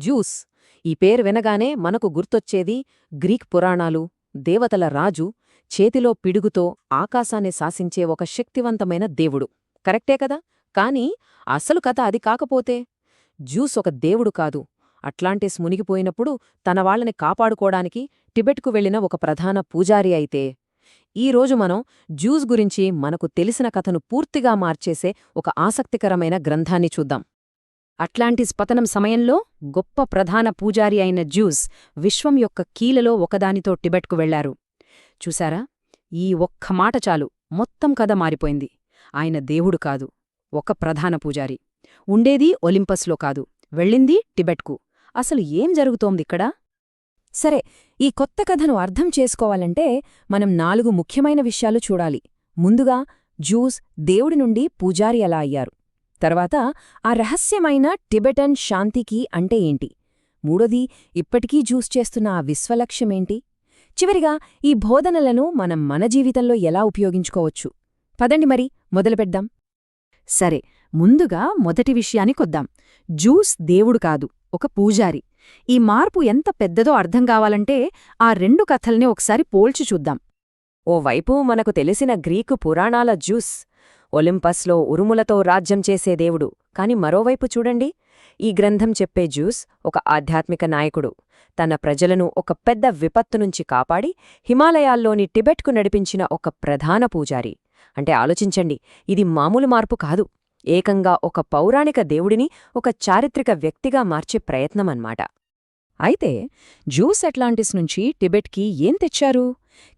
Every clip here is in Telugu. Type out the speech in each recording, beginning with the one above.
జ్యూస్ ఈ పేరు వినగానే మనకు గుర్తొచ్చేది గ్రీక్ పురాణాలు దేవతల రాజు చేతిలో పిడుగుతో ఆకాశాన్ని శాసించే ఒక శక్తివంతమైన దేవుడు. కరెక్టే కదా? కాని అసలు కథ అది కాకపోతే? జ్యూస్ ఒక దేవుడు కాదు. అట్లాంటిస్ మునిగిపోయినప్పుడు తన వాళ్ళని కాపాడుకోడానికి టిబెట్కు వెళ్ళిన ఒక ప్రధాన పూజారి అయితే. ఈరోజు మనం జ్యూస్ గురించి మనకు తెలిసిన కథను పూర్తిగా మార్చేసే ఒక ఆసక్తికరమైన గ్రంథాన్ని చూద్దాం. అట్లాంటిస్ పతనం సమయంలో గొప్ప ప్రధాన పూజారి అయిన జ్యూస్ విశ్వం యొక్క కీలలో ఒకదానితో టిబెట్కు వెళ్ళారు. చూశారా? ఈ ఒక్క మాట చాలు. మొత్తం కథ మారిపోయింది. ఆయన దేవుడు కాదు. ఒక ప్రధాన పూజారి. ఉండేది ఒలింపస్లో కాదు. వెళ్ళింది టిబెట్కు. అసలు ఏం జరుగుతోందిక్కడ సరే ఈ కొత్త కథను అర్థం చేసుకోవాలంటే మనం నాలుగు ముఖ్యమైన విషయాలు చూడాలి. ముందుగా జ్యూస్ దేవుడి నుండి పూజారి ఎలా అయ్యారు? తర్వాత ఆ రహస్యమైన టిబెటన్ శాంతికి అంటే ఏంటి? మూడోది ఇప్పటికీ జ్యూస్ చేస్తున్న ఆ విశ్వలక్ష్యమేంటి చివరిగా ఈ బోధనలను మనం మన జీవితంలో ఎలా ఉపయోగించుకోవచ్చు? పదండి మరి మొదలుపెడ్దాం సరే ముందుగా మొదటి విషయానికొద్దాం జ్యూస్ దేవుడు కాదు ఒక పూజారి. ఈ మార్పు ఎంత పెద్దదో అర్థం కావాలంటే ఆ రెండు కథల్ని ఒకసారి పోల్చి చూద్దాం. ఓవైపు మనకు తెలిసిన గ్రీకు పురాణాల జ్యూస్ ఒలింపస్లో ఉరుములతో రాజ్యం చేసే దేవుడు. కాని మరోవైపు చూడండి ఈ గ్రంథం చెప్పే జ్యూస్ ఒక ఆధ్యాత్మిక నాయకుడు. తన ప్రజలను ఒక పెద్ద విపత్తు నుంచి కాపాడి హిమాలయాల్లోని టిబెట్కు నడిపించిన ఒక ప్రధాన పూజారి. అంటే ఆలోచించండి ఇది మామూలు మార్పు కాదు. ఏకంగా ఒక పౌరాణిక దేవుడిని ఒక చారిత్రక వ్యక్తిగా మార్చే ప్రయత్నమన్మాట అయితే జ్యూస్ అట్లాంటిస్ నుంచి టిబెట్కి ఏం తెచ్చారు?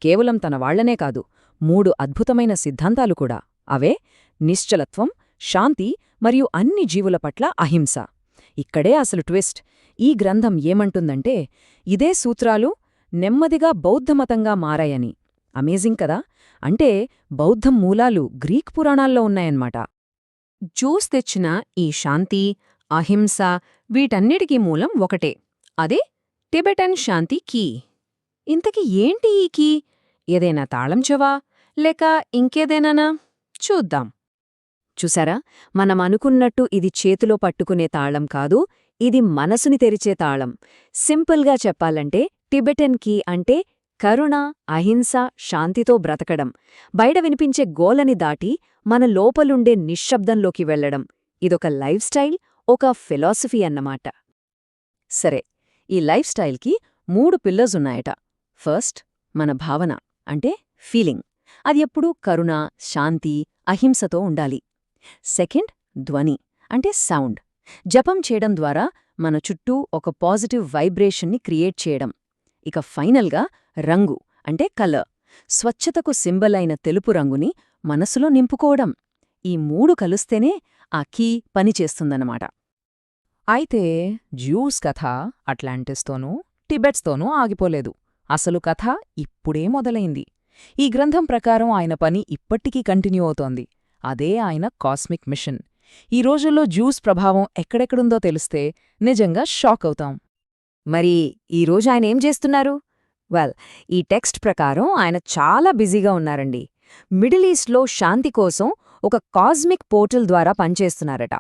కేవలం తన వాళ్ళనే కాదు మూడు అద్భుతమైన సిద్ధాంతాలు కూడా. అవే నిశ్చలత్వం శాంతి మరియు అన్ని జీవుల పట్ల అహింస. ఇక్కడే అసలు ట్విస్ట్. ఈ గ్రంథం ఏమంటుందంటే ఇదే సూత్రాలు నెమ్మదిగా బౌద్ధమతంగా మారాయని. అమేజింగ్ కదా? అంటే బౌద్ధం మూలాలు గ్రీక్ పురాణాల్లో ఉన్నాయన్నమాట. జూస్ తెచ్చిన ఈ శాంతి అహింస వీటన్నిటికీ మూలం ఒకటే. అదే టిబెటన్ శాంతి కీ. ఇంతకి ఏంటి ఈ కీ? ఏదైనా తాళం చెవా? లేక ఇంకేదేనా చూద్దాం. చూసారా? మనం అనుకున్నట్టు ఇది చేతిలో పట్టుకునే తాళం కాదు ఇది మనసుని తెరిచే తాళం. సింపుల్గా చెప్పాలంటే టిబెటన్ కీ అంటే కరుణ అహింస శాంతితో బ్రతకడం. బయట వినిపించే గోలని దాటి మన లోపలుండే నిశ్శబ్దంలోకి వెళ్ళడం ఇదొక లైఫ్ స్టైల్ ఒక ఫిలాసఫీ అన్నమాట. సరే ఈ లైఫ్ స్టైల్కి మూడు పిల్లర్స్ ఉన్నాయట. ఫస్ట్ మన భావన అంటే ఫీలింగ్. అది ఎప్పుడూ కరుణ శాంతి అహింసతో ఉండాలి. సెకండ్ ధ్వని అంటే సౌండ్. జపం చేయడం ద్వారా మన చుట్టూ ఒక పాజిటివ్ వైబ్రేషన్ని క్రియేట్ చేయడం. ఇక ఫైనల్గా రంగు అంటే కలర్. స్వచ్ఛతకు సింబల్ అయిన తెలుపు రంగుని మనసులో నింపుకోవడం. ఈ మూడు కలుస్తేనే ఆ కీ పనిచేస్తుందన్నమాట అయితే జ్యూస్ కథ అట్లాంటిస్తోనూ టిబెట్స్తోనూ ఆగిపోలేదు. అసలు కథ ఇప్పుడే మొదలైంది. ఈ గ్రంథం ప్రకారం ఆయన పని ఇప్పటికీ కంటిన్యూ అవుతోంది. అదే ఆయన కాస్మిక్ మిషన్. ఈ రోజుల్లో జ్యూస్ ప్రభావం ఎక్కడెక్కడుందో తెలిస్తే నిజంగా షాక్ అవుతాం. మరి ఈరోజు ఆయన ఏం చేస్తున్నారు? వెల్ ఈ టెక్స్ట్ ప్రకారం ఆయన చాలా బిజీగా ఉన్నారండి. మిడిల్ ఈస్ట్లో శాంతి కోసం ఒక కాస్మిక్ పోర్టల్ ద్వారా పనిచేస్తున్నారట.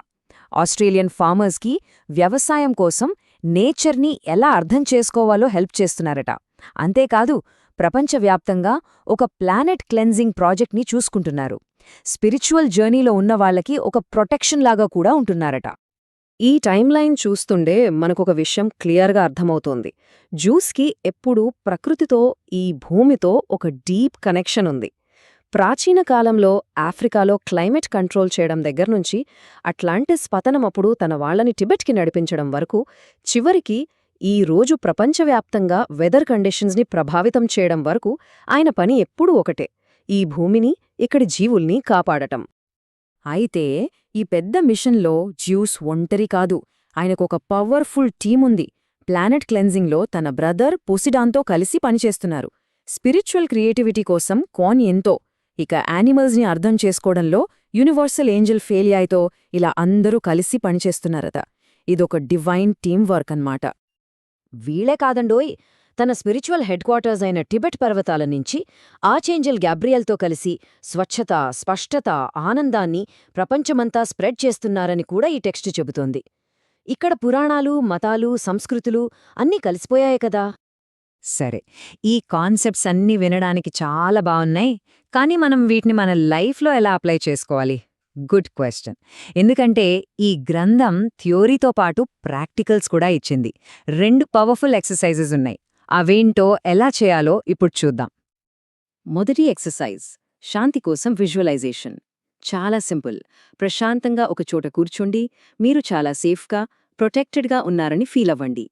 ఆస్ట్రేలియన్ ఫార్మర్స్కి వ్యవసాయం కోసం నేచర్ని ఎలా అర్థం చేసుకోవాలో హెల్ప్ చేస్తున్నారట. అంతేకాదు ప్రపంచవ్యాప్తంగా ఒక ప్లానెట్ క్లెన్జింగ్ ప్రాజెక్ట్ని చూసుకుంటున్నారు. స్పిరిచువల్ జర్నీలో ఉన్నవాళ్ళకి ఒక ప్రొటెక్షన్ లాగా కూడా ఉంటున్నారట. ఈ టైంలైన్ చూస్తుండే మనకొక విషయం క్లియర్గా అర్థమవుతోంది. జ్యూస్కి ఎప్పుడూ ప్రకృతితో ఈ భూమితో ఒక డీప్ కనెక్షన్ ఉంది. ప్రాచీన కాలంలో ఆఫ్రికాలో క్లైమేట్ కంట్రోల్ చేయడం దగ్గర్నుంచి అట్లాంటిస్ పతనమప్పుడు తన వాళ్ళని టిబెట్కి నడిపించడం వరకు చివరికి ఈ రోజు ప్రపంచవ్యాప్తంగా వెదర్ కండిషన్స్ని ప్రభావితం చేయడం వరకు ఆయన పని ఎప్పుడూ ఒకటే ఈ భూమిని ఇక్కడి జీవుల్ని కాపాడటం. అయితే ఈ పెద్ద మిషన్లో జ్యూస్ ఒంటరి కాదు. ఆయనకొక పవర్ఫుల్ టీముంది. ప్లానెట్ క్లెన్జింగ్లో తన బ్రదర్ పొసిడాన్తో కలిసి పనిచేస్తున్నారు. స్పిరిచువల్ క్రియేటివిటీ కోసం కాన్ ఎంతో. ఇక యానిమల్స్ని అర్థం చేసుకోవడంలో యూనివర్సల్ ఏంజల్ ఫెయిలియాయ్తో ఇలా అందరూ కలిసి పనిచేస్తున్నారట. ఇదొక డివైన్ టీం వర్క్ అన్నమాట. వీళ్ళే కాదండోయ్. తన స్పిరిచువల్ హెడ్ క్వార్టర్స్ అయిన టిబెట్ పర్వతాల నుంచి ఆచేంజల్ గ్యాబ్రియల్తో కలిసి స్వచ్ఛత స్పష్టత ఆనందాన్ని ప్రపంచమంతా స్ప్రెడ్ చేస్తున్నారని కూడా ఈ టెక్స్ట్ చెబుతోంది. ఇక్కడ పురాణాలు మతాలు సంస్కృతులు అన్నీ కలిసిపోయాయి కదా? సరే ఈ కాన్సెప్ట్స్ అన్నీ వినడానికి చాలా బాగున్నాయి కానీ మనం వీటిని మన లైఫ్లో ఎలా అప్లై చేసుకోవాలి? గుడ్ క్వశ్చన్ ఎందుకంటే ఈ గ్రంథం థియోరీతో పాటు ప్రాక్టికల్స్ కూడా ఇచ్చింది. రెండు పవర్ఫుల్ ఎక్సర్సైజెస్ ఉన్నాయి. అవేంటో ఎలా చేయాలో ఇప్పుడు చూద్దాం. మొదటి ఎక్సర్సైజ్ శాంతి కోసం విజువలైజేషన్. చాలా సింపుల్. ప్రశాంతంగా ఒక చోట కూర్చోండి. మీరు చాలా సేఫ్గా ప్రొటెక్టెడ్గా ఉన్నారని ఫీల్ అవ్వండి.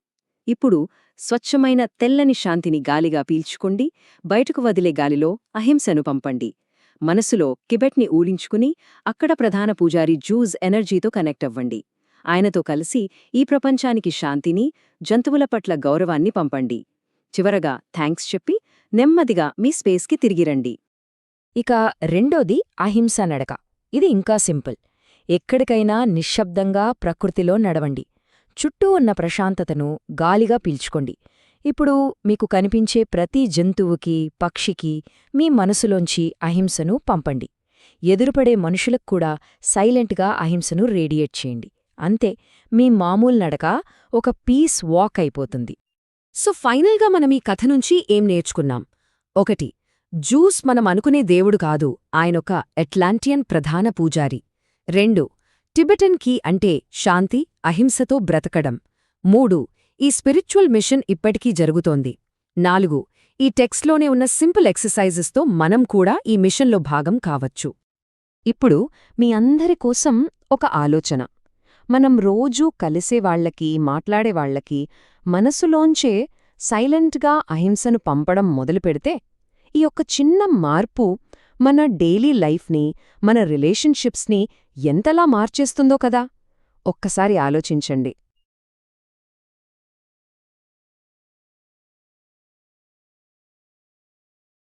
ఇప్పుడు స్వచ్ఛమైన తెల్లని శాంతిని గాలిగా పీల్చుకోండి. బయటకు వదిలే గాలిలో అహింసను పంపండి. మనసులో కిబెట్ని ఊడించుకుని అక్కడ ప్రధాన పూజారి జూజ్ ఎనర్జీతో కనెక్ట్ అవ్వండి. ఆయనతో కలిసి ఈ ప్రపంచానికి శాంతిని జంతువుల పట్ల గౌరవాన్ని పంపండి. చివరగా థ్యాంక్స్ చెప్పి నెమ్మదిగా మీ స్పేస్కి తిరిగిరండి ఇక రెండోది అహింస నడక. ఇది ఇంకా సింపుల్. ఎక్కడికైనా నిశ్శబ్దంగా ప్రకృతిలో నడవండి. చుట్టూ ఉన్న ప్రశాంతతను గాలిగా పీల్చుకోండి. ఇప్పుడు మీకు కనిపించే ప్రతి జంతువుకి పక్షికి మీ మనసులోంచి అహింసను పంపండి. ఎదురుపడే మనుషులకు కూడా సైలెంట్గా అహింసను రేడియేట్ చేయండి. అంతే మీ మామూలు నడక ఒక పీస్ వాక్ అయిపోతుంది. సో ఫైనల్గా మనం ఈ కథ నుంచి ఏం నేర్చుకున్నాం? ఒకటి జూస్ మనం అనుకునే దేవుడు కాదు ఆయనొక అట్లాంటియన్ ప్రధాన పూజారి. రెండు టిబెటన్ కీ అంటే శాంతి అహింసతో బ్రతకడం. మూడు ఈ స్పిరిచువల్ మిషన్ ఇప్పటికీ జరుగుతోంది. నాలుగు ఈ టెక్స్ట్లోనే ఉన్న సింపుల్ ఎక్సర్సైజెస్తో మనం కూడా ఈ మిషన్లో భాగం కావచ్చు. ఇప్పుడు మీ అందరి కోసం ఒక ఆలోచన. మనం రోజూ కలిసేవాళ్ళకి మాట్లాడేవాళ్ళకి మనసులోంచే సైలెంట్గా అహింసను పంపడం మొదలుపెడితే ఈ యొక్క చిన్న మార్పు మన డైలీ లైఫ్ని మన రిలేషన్షిప్స్ని ఎంతలా మార్చేస్తుందో కదా! ఒక్కసారి ఆలోచించండి.